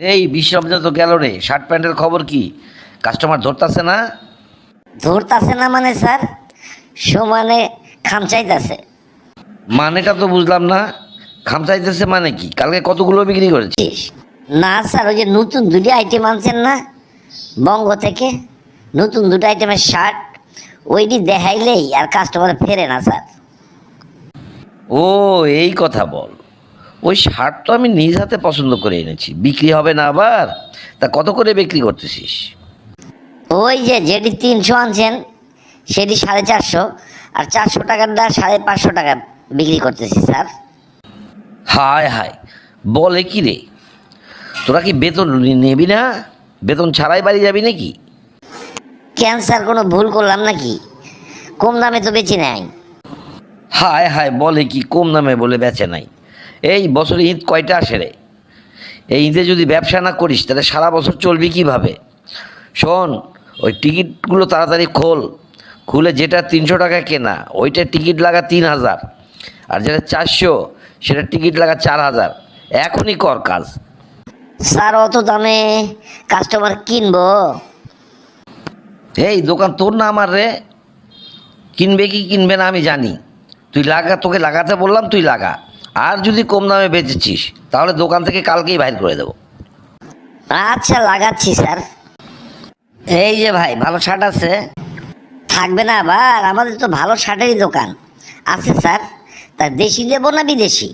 এই বিশ্রামটা তো গেল রে। শার্ট প্যান্টের খবর কি? কাস্টমার ধরতাছে না? ধরতাছে না মানে স্যার? সমানে খামচাইতাছে। মানেটা তো বুঝলাম না। খামচাইতেছে মানে কি? কালকে কতগুলো বিক্রি করেছি? না স্যার ওই যে নতুন দুটি আইটেম আনছেন না? বঙ্গ থেকে নতুন দুটো আইটেমের শার্ট ওইটি দেখাইলেই আর কাস্টমার ফেরে না স্যার। ও এই কথা বল। ওই শার্ট তো আমি নিজ হাতে পছন্দ করে এনেছি। বিক্রি হবে না আবার? তা কত করে বিক্রি করতেছিস? ওই যে যেটি তিনশো আনছেন সেটি সাড়ে চারশো আর চারশো টাকারটা সাড়ে পাঁচশো টাকা বিক্রি করতেছি স্যার। হায় হায় বলে কি রে? তোরা কি বেতন নেবি না? বেতন ছাড়াই বাড়ি যাবি নাকি? ক্যান্সার কোনো ভুল করলাম নাকি? কম দামে তো বেশি নেয় হায় হায় বলে কি কম দামে বলে বেচে নাই? এই বছরে ঈদ কয়টা আসে রে? এই ঈদে যদি ব্যবসা না করিস তাহলে সারা বছর চলবি কীভাবে? শোন ওই টিকিটগুলো তাড়াতাড়ি খোল। খুলে যেটা তিনশো টাকা কেনা ওইটার টিকিট লাগা তিন হাজার। আর যেটা চারশো সেটা টিকিট লাগা চার হাজার। এখনই কর কাজ। স্যার অত দামে কাস্টমার কিনবো? এই দোকান তোর না আমার রে? কিনবে কি কিনবে না আমি জানি। তুই লাগা তোকে লাগাতে বললাম তুই লাগা। আর যদি কম দামে বেচেছিস তাহলে দোকান থেকে কালকেই বাইর করে দেবো। আচ্ছা লাগাচ্ছি স্যার। এই যে ভাই ভালো শার্ট আছে? থাকবে না আবার আমাদের তো ভালো শার্টেরই দোকান। আছে স্যার তা দেশি দেবো না বিদেশি?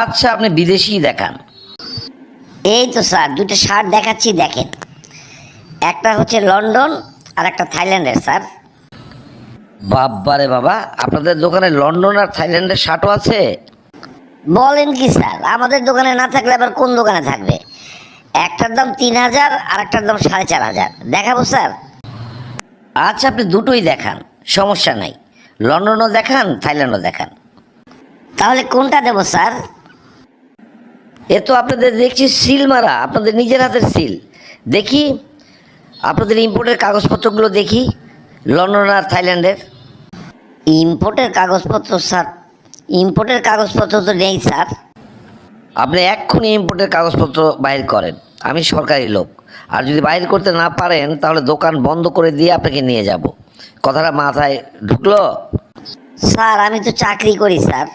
আচ্ছা আপনি বিদেশি দেখান। এই তো স্যার দুটো শার্ট দেখাচ্ছি দেখেন। একটা হচ্ছে লন্ডন আর একটা থাইল্যান্ডের স্যার। বাবারে বাবা আপনাদের দোকানে লন্ডন আর থাইল্যান্ডের শার্টও আছে? বলেন কি স্যার আমাদের দোকানে না থাকলে আবার কোন দোকানে থাকবে? একটার দাম তিন হাজার আর একটার দাম সাড়ে চার হাজার। দেখাবো স্যার। আচ্ছা আপনি দুটোই দেখান সমস্যা নাই। লন্ডনও দেখান থাইল্যান্ডও দেখান। তাহলে কোনটা দেবো স্যার? এ তো আপনাদের দেখছি সিল মারা আপনাদের নিজের হাতের সিল। দেখি আপনাদের ইম্পোর্টের কাগজপত্রগুলো দেখি লন্ডন আর থাইল্যান্ডের। ইম্পোর্টের কাগজপত্র স্যার। ইম্পোর্টের কাগজপত্র তো নেই স্যার। আপনি এক্ষুনি ইম্পোর্টের কাগজপত্র বাইর করেন। আমি সরকারি লোক। আর যদি বাইর করতে না পারেন তাহলে দোকান বন্ধ করে দিয়ে আপনাকে নিয়ে যাব। কথাটা মাথায় ঢুকলো? স্যার আমি তো চাকরি করি স্যার।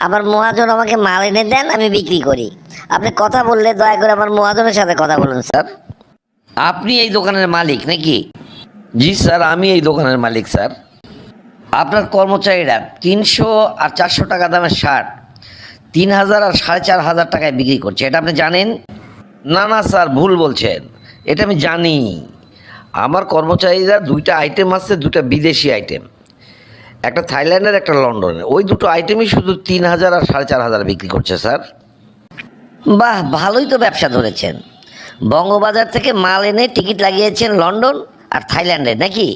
আমার মহাজন আমাকে মাল এনে দেন আমি বিক্রি করি। আপনি কথা বললে দয়া করে আমার মহাজনের সাথে কথা বলুন স্যার। আপনি এই দোকানের মালিক নাকি? জি স্যার আমি এই দোকানের মালিক স্যার। আপনার কর্মচারীরা তিনশো আর চারশো টাকা দামের শার্ট, তিন হাজার আর সাড়ে চার হাজার টাকায় বিক্রি করছে। এটা আপনি জানেন? না না, স্যার, ভুল বলছেন। এটা আমি জানি। আমার কর্মচারীরা দুইটা আইটেম আছে দুটা বিদেশি আইটেম একটা থাইল্যান্ডের, একটা লন্ডনের। ওই দুটো আইটেমই শুধু তিন হাজার আর সাড়ে চার হাজার বিক্রি করছে, স্যার। বাহ, ভালোই তো ব্যবসা ধরেছেন। বঙ্গবাজার থেকে মাল এনে টিকিট লাগিয়েছেন লন্ডন আর থাইল্যান্ডে, নাকি?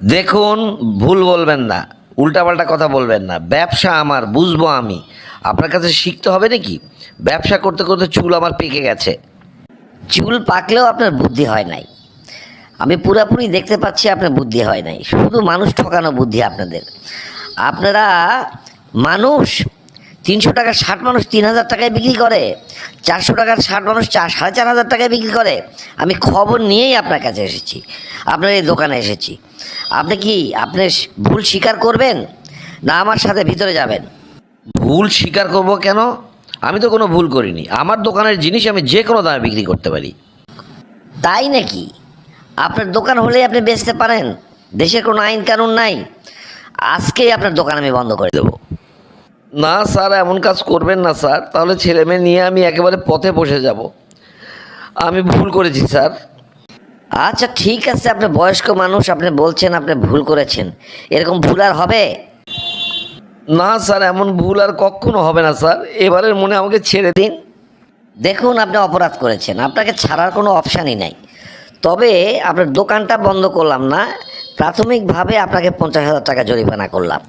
দেখুন, ভুল বলবেন না, উল্টাপাল্টা কথা বলবেন না। ব্যবসা আমার, বুঝব আমি। আপনার কাছে শিখতে হবে নাকি? ব্যবসা করতে করতে চুল আমার পেকে গেছে। চুল পাকলেও আপনার বুদ্ধি হয় নাই। আমি পুরাপুরি দেখতে পাচ্ছি আপনার বুদ্ধি হয় নাই। শুধু মানুষ ঠকানো বুদ্ধি আপনাদের। আপনারা মানুষ তিনশো টাকার ষাট মানুষ তিন হাজার টাকায় বিক্রি করে চারশো টাকার ষাট মানুষ চার সাড়ে চার হাজার টাকায় বিক্রি করে। আমি খবর নিয়েই আপনার কাছে এসেছি আপনার এই দোকানে এসেছি। আপনি কি আপনি ভুল স্বীকার করবেন না আমার সাথে ভিতরে যাবেন? ভুল স্বীকার করব কেন? আমি তো কোনো ভুল করিনি। আমার দোকানের জিনিস আমি যে কোনো দামে বিক্রি করতে পারি। তাই নাকি? আপনার দোকান হলেই আপনি বেচতে পারেন। দেশের কোনো আইন কানুন নাই। আজকেই আপনার দোকান আমি বন্ধ করে দেবো। না স্যার এমন কাজ করবেন না স্যার। তাহলে ছেলে মেয়ে নিয়ে আমি একেবারে পথে বসে যাব। আমি ভুল করেছি স্যার। আচ্ছা ঠিক আছে আপনি বয়স্ক মানুষ আপনি বলছেন আপনি ভুল করেছেন। এরকম ভুল আর হবে? না স্যার এমন ভুল আর কখনো হবে না স্যার। এবারের মনে আমাকে ছেড়ে দিন। দেখুন আপনি অপরাধ করেছেন। আপনাকে ছাড়ার কোনো অপশানই নাই। তবে আপনার দোকানটা বন্ধ করলাম না। প্রাথমিকভাবে আপনাকে পঞ্চাশ হাজার টাকা জরিমানা করলাম।